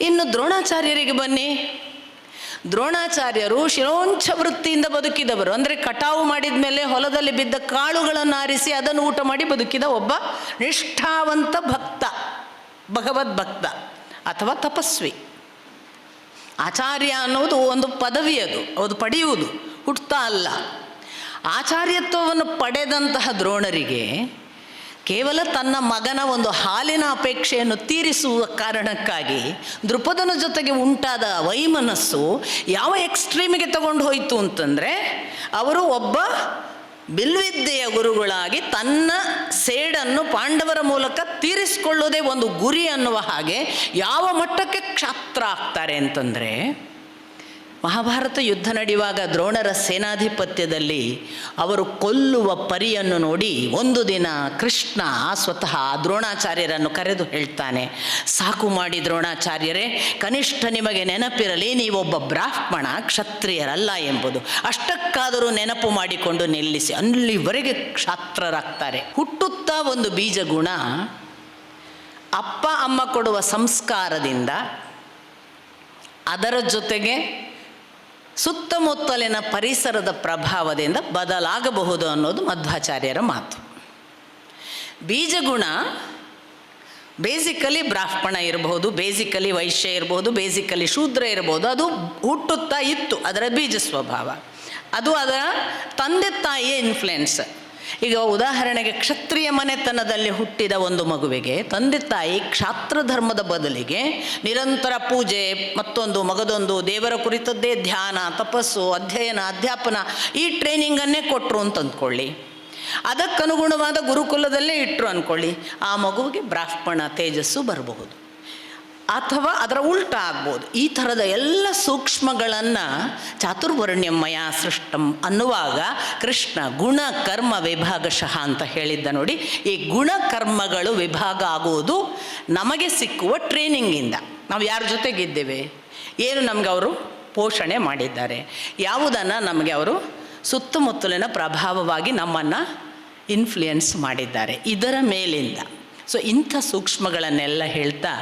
ಇನ್ನು ದ್ರೋಣಾಚಾರ್ಯರಿಗೆ ಬನ್ನಿ. ದ್ರೋಣಾಚಾರ್ಯರು ಶಿರೋಂಚ ವೃತ್ತಿಯಿಂದ ಬದುಕಿದವರು. ಅಂದರೆ ಕಟಾವು ಮಾಡಿದ ಮೇಲೆ ಹೊಲದಲ್ಲಿ ಬಿದ್ದ ಕಾಳುಗಳನ್ನು ಆರಿಸಿ ಅದನ್ನು ಊಟ ಮಾಡಿ ಬದುಕಿದ ಒಬ್ಬ ನಿಷ್ಠಾವಂತ ಭಕ್ತ, ಭಗವದ್ ಭಕ್ತ ಅಥವಾ ತಪಸ್ವಿ. ಆಚಾರ್ಯ ಅನ್ನೋದು ಒಂದು ಪದವಿ ಅದು ಅದು ಪಡೆಯುವುದು ಹುಟ್ಟುತ್ತಾ ಅಲ್ಲ. ಆಚಾರ್ಯತ್ವವನ್ನು ಪಡೆದಂತಹ ದ್ರೋಣರಿಗೆ ಕೇವಲ ತನ್ನ ಮಗನ ಒಂದು ಹಾಲಿನ ಅಪೇಕ್ಷೆಯನ್ನು ತೀರಿಸುವ ಕಾರಣಕ್ಕಾಗಿ ದೃಪದನ ಜೊತೆಗೆ ಉಂಟಾದ ವೈಮನಸ್ಸು ಯಾವ ಎಕ್ಸ್ಟ್ರೀಮಿಗೆ ತಗೊಂಡು ಹೋಯಿತು ಅಂತಂದರೆ, ಅವರು ಒಬ್ಬ ಬಿಲ್ವಿದ್ಯೆಯ ಗುರುಗಳಾಗಿ ತನ್ನ ಸೇಡನ್ನು ಪಾಂಡವರ ಮೂಲಕ ತೀರಿಸಿಕೊಳ್ಳೋದೇ ಒಂದು ಗುರಿ ಅನ್ನುವ ಹಾಗೆ ಯಾವ ಮಟ್ಟಕ್ಕೆ ಕ್ಷಾತ್ರ ಆಗ್ತಾರೆ ಅಂತಂದರೆ ಮಹಾಭಾರತ ಯುದ್ಧ ನಡೆಯುವಾಗ ದ್ರೋಣರ ಸೇನಾಧಿಪತ್ಯದಲ್ಲಿ ಅವರು ಕೊಲ್ಲುವ ಪರಿಯನ್ನು ನೋಡಿ ಒಂದು ದಿನ ಕೃಷ್ಣ ಸ್ವತಃ ದ್ರೋಣಾಚಾರ್ಯರನ್ನು ಕರೆದು ಹೇಳ್ತಾನೆ, ಸಾಕು ಮಾಡಿ ದ್ರೋಣಾಚಾರ್ಯರೇ, ಕನಿಷ್ಠ ನಿಮಗೆ ನೆನಪಿರಲಿ, ನೀವೊಬ್ಬ ಬ್ರಾಹ್ಮಣ, ಕ್ಷತ್ರಿಯರಲ್ಲ ಎಂಬುದು. ಅಷ್ಟಕ್ಕಾದರೂ ನೆನಪು ಮಾಡಿಕೊಂಡು ನಿಲ್ಲಿಸಿ. ಅಲ್ಲಿವರೆಗೆ ಕ್ಷಾತ್ರರಾಗ್ತಾರೆ. ಹುಟ್ಟುತ್ತಾ ಒಂದು ಬೀಜ ಗುಣ ಅಪ್ಪ, ಅಮ್ಮ ಕೊಡುವ ಸಂಸ್ಕಾರದಿಂದ ಅದರ ಜೊತೆಗೆ ಸುತ್ತಮುತ್ತಲಿನ ಪರಿಸರದ ಪ್ರಭಾವದಿಂದ ಬದಲಾಗಬಹುದು ಅನ್ನೋದು ಮಧ್ವಾಚಾರ್ಯರ ಮಾತು. ಬೀಜಗುಣ ಬೇಸಿಕಲಿ ಬ್ರಾಹ್ಮಣ ಇರಬಹುದು ಬೇಸಿಕಲಿ ವೈಶ್ಯ ಇರಬಹುದು ಬೇಸಿಕಲಿ ಶೂದ್ರ ಇರಬಹುದು ಅದು ಹುಟ್ಟುತ್ತಾ ಇತ್ತು, ಅದರ ಬೀಜ ಸ್ವಭಾವ ಅದು ಅದರ ತಂದೆ ತಾಯಿಯ ಇನ್ಫ್ಲುಯೆನ್ಸ್ ಈಗ ಉದಾಹರಣೆಗೆ ಕ್ಷತ್ರಿಯ ಮನೆತನದಲ್ಲಿ ಹುಟ್ಟಿದ ಒಂದು ಮಗುವಿಗೆ, ತಂದೆ ತಾಯಿ ಕ್ಷಾತ್ರ ಧರ್ಮದ ಬದಲಿಗೆ ನಿರಂತರ ಪೂಜೆ, ಮತ್ತೊಂದು ಮಗದೊಂದು ದೇವರ ಕುರಿತದ್ದೇ ಧ್ಯಾನ, ತಪಸ್ಸು, ಅಧ್ಯಯನ, ಅಧ್ಯಾಪನ ಈ ಟ್ರೈನಿಂಗನ್ನೇ ಕೊಟ್ಟರು ಅಂತ ಅಂದ್ಕೊಳ್ಳಿ. ಅದಕ್ಕನುಗುಣವಾದ ಗುರುಕುಲದಲ್ಲೇ ಇಟ್ಟರು ಅಂದ್ಕೊಳ್ಳಿ. ಆ ಮಗುವಿಗೆ ಬ್ರಾಹ್ಮಣ ತೇಜಸ್ಸು ಬರಬಹುದು. ಅಥವಾ ಅದರ ಉಲ್ಟ ಆಗ್ಬೋದು ಈ ಥರದ ಎಲ್ಲ ಸೂಕ್ಷ್ಮಗಳನ್ನು ಚಾತುರ್ವರ್ಣ್ಯಮಯ ಸೃಷ್ಟಂ ಅನ್ನುವಾಗ ಕೃಷ್ಣ ಗುಣ ಕರ್ಮ ವಿಭಾಗಶಃ ಅಂತ ಹೇಳಿದ್ದ ನೋಡಿ, ಈ ಗುಣ ಕರ್ಮಗಳು ವಿಭಾಗ ಆಗುವುದು ನಮಗೆ ಸಿಕ್ಕುವ ಟ್ರೈನಿಂಗಿಂದ. ನಾವು ಯಾರ ಜೊತೆಗಿದ್ದೇವೆ? ಏನು ನಮಗೆ ಅವರು ಪೋಷಣೆ ಮಾಡಿದ್ದಾರೆ. ಯಾವುದನ್ನು ನಮಗೆ ಅವರು ಸುತ್ತಮುತ್ತಲಿನ ಪ್ರಭಾವವಾಗಿ ನಮ್ಮನ್ನು ಇನ್ಫ್ಲುಯೆನ್ಸ್ ಮಾಡಿದ್ದಾರೆ. ಇದರ ಮೇಲಿಂದ. ಸೊ ಇಂಥ ಸೂಕ್ಷ್ಮಗಳನ್ನೆಲ್ಲ ಹೇಳ್ತಾ